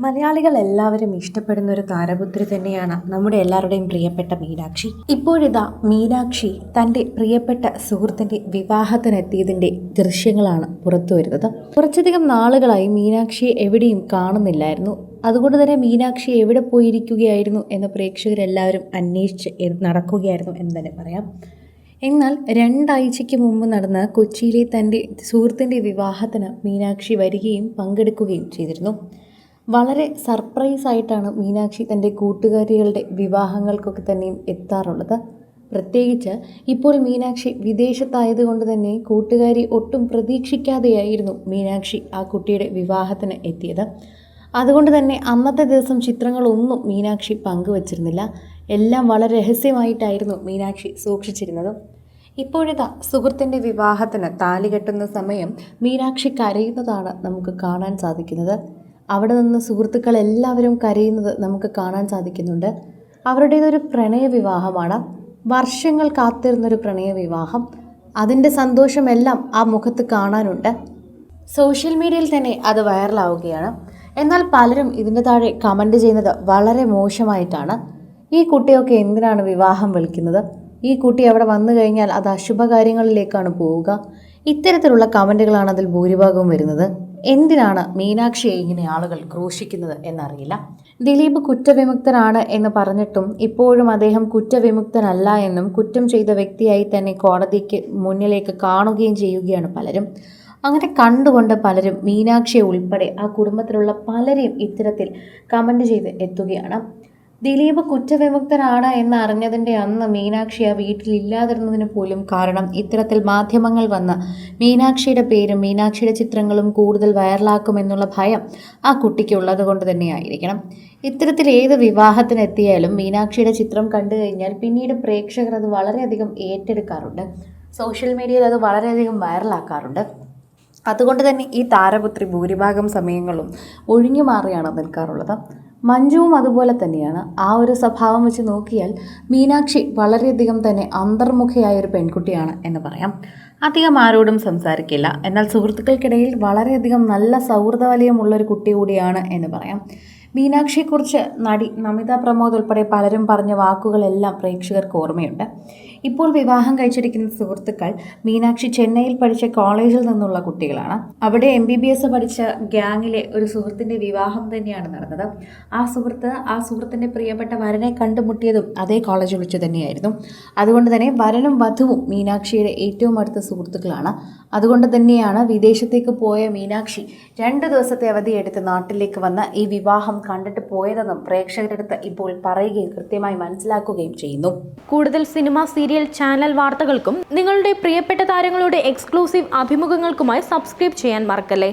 മലയാളികൾ എല്ലാവരും ഇഷ്ടപ്പെടുന്ന ഒരു താരപുത്രി തന്നെയാണ് നമ്മുടെ എല്ലാവരുടെയും പ്രിയപ്പെട്ട മീനാക്ഷി. ഇപ്പോഴിതാ മീനാക്ഷി തന്റെ പ്രിയപ്പെട്ട സുഹൃത്തിന്റെ വിവാഹത്തിനെത്തിയതിന്റെ ദൃശ്യങ്ങളാണ് പുറത്തു വരുന്നത്. കുറച്ചധികം നാളുകളായി മീനാക്ഷിയെ എവിടെയും കാണുന്നില്ലായിരുന്നു. അതുകൊണ്ട് തന്നെ മീനാക്ഷി എവിടെ പോയിരിക്കുകയായിരുന്നു എന്ന് പ്രേക്ഷകരെല്ലാവരും അന്വേഷിച്ച് നടക്കുകയായിരുന്നു എന്ന് തന്നെ പറയാം. എന്നാൽ രണ്ടാഴ്ചയ്ക്ക് മുമ്പ് നടന്ന കൊച്ചിയിലെ തന്റെ സുഹൃത്തിന്റെ വിവാഹത്തിന് മീനാക്ഷി വരികയും പങ്കെടുക്കുകയും ചെയ്തിരുന്നു. വളരെ സർപ്രൈസ് ആയിട്ടാണ് മീനാക്ഷി തന്റെ കൂട്ടുകാരികളുടെ വിവാഹങ്ങൾക്കൊക്കെ തന്നെയും എത്താറുള്ളത്. പ്രത്യേകിച്ച് ഇപ്പോൾ മീനാക്ഷി വിദേശത്തായതുകൊണ്ട് തന്നെ കൂട്ടുകാരി ഒട്ടും പ്രതീക്ഷിക്കാതെയായിരുന്നു മീനാക്ഷി ആ കുട്ടിയുടെ വിവാഹത്തിന് എത്തിയത്. അതുകൊണ്ട് തന്നെ അന്നത്തെ ദിവസം ചിത്രങ്ങളൊന്നും മീനാക്ഷി പങ്കുവച്ചിരുന്നില്ല. എല്ലാം വളരെ രഹസ്യമായിട്ടായിരുന്നു മീനാക്ഷി സൂക്ഷിച്ചിരുന്നത്. ഇപ്പോഴിതാ സുഹൃത്തിന്റെ വിവാഹത്തിന് താലി കെട്ടുന്ന സമയം മീനാക്ഷി കരയുന്നതാണ് നമുക്ക് കാണാൻ സാധിക്കുന്നത്. അവിടെ നിന്ന് സുഹൃത്തുക്കൾ എല്ലാവരും കരയുന്നത് നമുക്ക് കാണാൻ സാധിക്കുന്നുണ്ട്. അവരുടേതൊരു പ്രണയ വിവാഹമാണ്. വർഷങ്ങൾ കാത്തിരുന്നൊരു പ്രണയ വിവാഹം. അതിന്റെ സന്തോഷമെല്ലാം ആ മുഖത്ത് കാണാനുണ്ട്. സോഷ്യൽ മീഡിയയിൽ തന്നെ അത് വൈറലാവുകയാണ്. എന്നാൽ പലരും ഇതിന്റെ താഴെ കമന്റ് ചെയ്യുന്നത് വളരെ മോശമായിട്ടാണ്. ഈ കുട്ടിയൊക്കെ എന്തിനാണ് വിവാഹം വിളിക്കുന്നത്? ഈ കുട്ടി അവിടെ വന്നു കഴിഞ്ഞാൽ അത് അശുഭകാര്യങ്ങളിലേക്കാണ് പോവുക. ഇത്തരത്തിലുള്ള കമന്റുകളാണ് അതിൽ ഭൂരിഭാഗവും വരുന്നത്. എന്തിനാണ് മീനാക്ഷിയെ ഇങ്ങനെ ആളുകൾ ക്രൂശിക്കുന്നത് എന്നറിയില്ല. ദിലീപ് കുറ്റവിമുക്തനാണ് എന്ന് പറഞ്ഞിട്ടും ഇപ്പോഴും അദ്ദേഹം കുറ്റവിമുക്തനല്ല എന്നും കുറ്റം ചെയ്ത വ്യക്തിയായി തന്നെ കോടതിക്ക് മുന്നിലേക്ക് കാണുകയും ചെയ്യുകയാണ് പലരും. അങ്ങനെ കണ്ടുകൊണ്ട് പലരും മീനാക്ഷിയെ ഉൾപ്പെടെ ആ കുടുംബത്തിലുള്ള പലരെയും ഇത്തരത്തിൽ കമന്റ് ചെയ്ത് എത്തുകയാണ്. ദിലീപ് കുറ്റവിമുക്തനാണ് എന്ന് അറിഞ്ഞതിന്റെ അന്ന് മീനാക്ഷി ആ വീട്ടിലില്ലാതിരുന്നതിന് പോലും കാരണം ഇത്തരത്തിൽ മാധ്യമങ്ങൾ വന്ന് മീനാക്ഷിയുടെ പേരും മീനാക്ഷിയുടെ ചിത്രങ്ങളും കൂടുതൽ വൈറലാക്കുമെന്നുള്ള ഭയം ആ കുട്ടിക്ക് ഉള്ളത് കൊണ്ട് തന്നെയായിരിക്കണം. ഇത്തരത്തിൽ ഏത് വിവാഹത്തിനെത്തിയാലും മീനാക്ഷിയുടെ ചിത്രം കണ്ടു കഴിഞ്ഞാൽ പിന്നീട് പ്രേക്ഷകർ അത് വളരെയധികം ഏറ്റെടുക്കാറുണ്ട്. സോഷ്യൽ മീഡിയയിൽ അത് വളരെയധികം വൈറലാക്കാറുണ്ട്. അതുകൊണ്ട് തന്നെ ഈ താരപുത്രി ഭൂരിഭാഗം സമയങ്ങളും ഒഴിഞ്ഞു മാറിയാണ് നിൽക്കാറുള്ളത്. മഞ്ജുവും അതുപോലെ തന്നെയാണ്. ആ ഒരു സ്വഭാവം വെച്ച് നോക്കിയാൽ മീനാക്ഷി വളരെയധികം തന്നെ അന്തർമുഖയായ ഒരു പെൺകുട്ടിയാണ് എന്ന് പറയാം. അധികം ആരോടും സംസാരിക്കില്ല. എന്നാൽ സുഹൃത്തുക്കൾക്കിടയിൽ വളരെയധികം നല്ല സൗഹൃദ വലയമുള്ളൊരു കുട്ടി കൂടിയാണ് എന്ന് പറയാം. മീനാക്ഷിയെക്കുറിച്ച് നടി നമിത പ്രമോദ് ഉൾപ്പെടെ പലരും പറഞ്ഞ വാക്കുകളെല്ലാം പ്രേക്ഷകർക്ക് ഓർമ്മയുണ്ട്. ഇപ്പോൾ വിവാഹം കഴിച്ചിരിക്കുന്ന സുഹൃത്തുക്കൾ മീനാക്ഷി ചെന്നൈയിൽ പഠിച്ച കോളേജിൽ നിന്നുള്ള കുട്ടികളാണ്. അവിടെ എം ബി ബി എസ് പഠിച്ച ഗ്യാങ്ങിലെ ഒരു സുഹൃത്തിന്റെ വിവാഹം തന്നെയാണ് നടന്നത്. ആ സുഹൃത്ത് ആ സുഹൃത്തിന്റെ പ്രിയപ്പെട്ട വരനെ കണ്ടുമുട്ടിയതും അതേ കോളേജിൽ വെച്ച് തന്നെയായിരുന്നു. അതുകൊണ്ട് തന്നെ വരനും വധുവും മീനാക്ഷിയുടെ ഏറ്റവും അടുത്ത സുഹൃത്തുക്കളാണ്. അതുകൊണ്ട് തന്നെയാണ് വിദേശത്തേക്ക് പോയ മീനാക്ഷി രണ്ട് ദിവസത്തെ അവധിയെടുത്ത് നാട്ടിലേക്ക് വന്ന ഈ വിവാഹം കണ്ടിട്ട് പോയതെന്നും പ്രേക്ഷകരുടെ അടുത്ത് ഇപ്പോൾ പറയുകയും കൃത്യമായി മനസ്സിലാക്കുകയും ചെയ്യുന്നു. കൂടുതൽ സിനിമ സീരിയൽ ചാനൽ വാർത്തകൾക്കും നിങ്ങളുടെ പ്രിയപ്പെട്ട താരങ്ങളുടെ എക്സ്ക്ലൂസീവ് അഭിമുഖങ്ങൾക്കുമായി സബ്സ്ക്രൈബ് ചെയ്യാൻ മറക്കല്ലേ?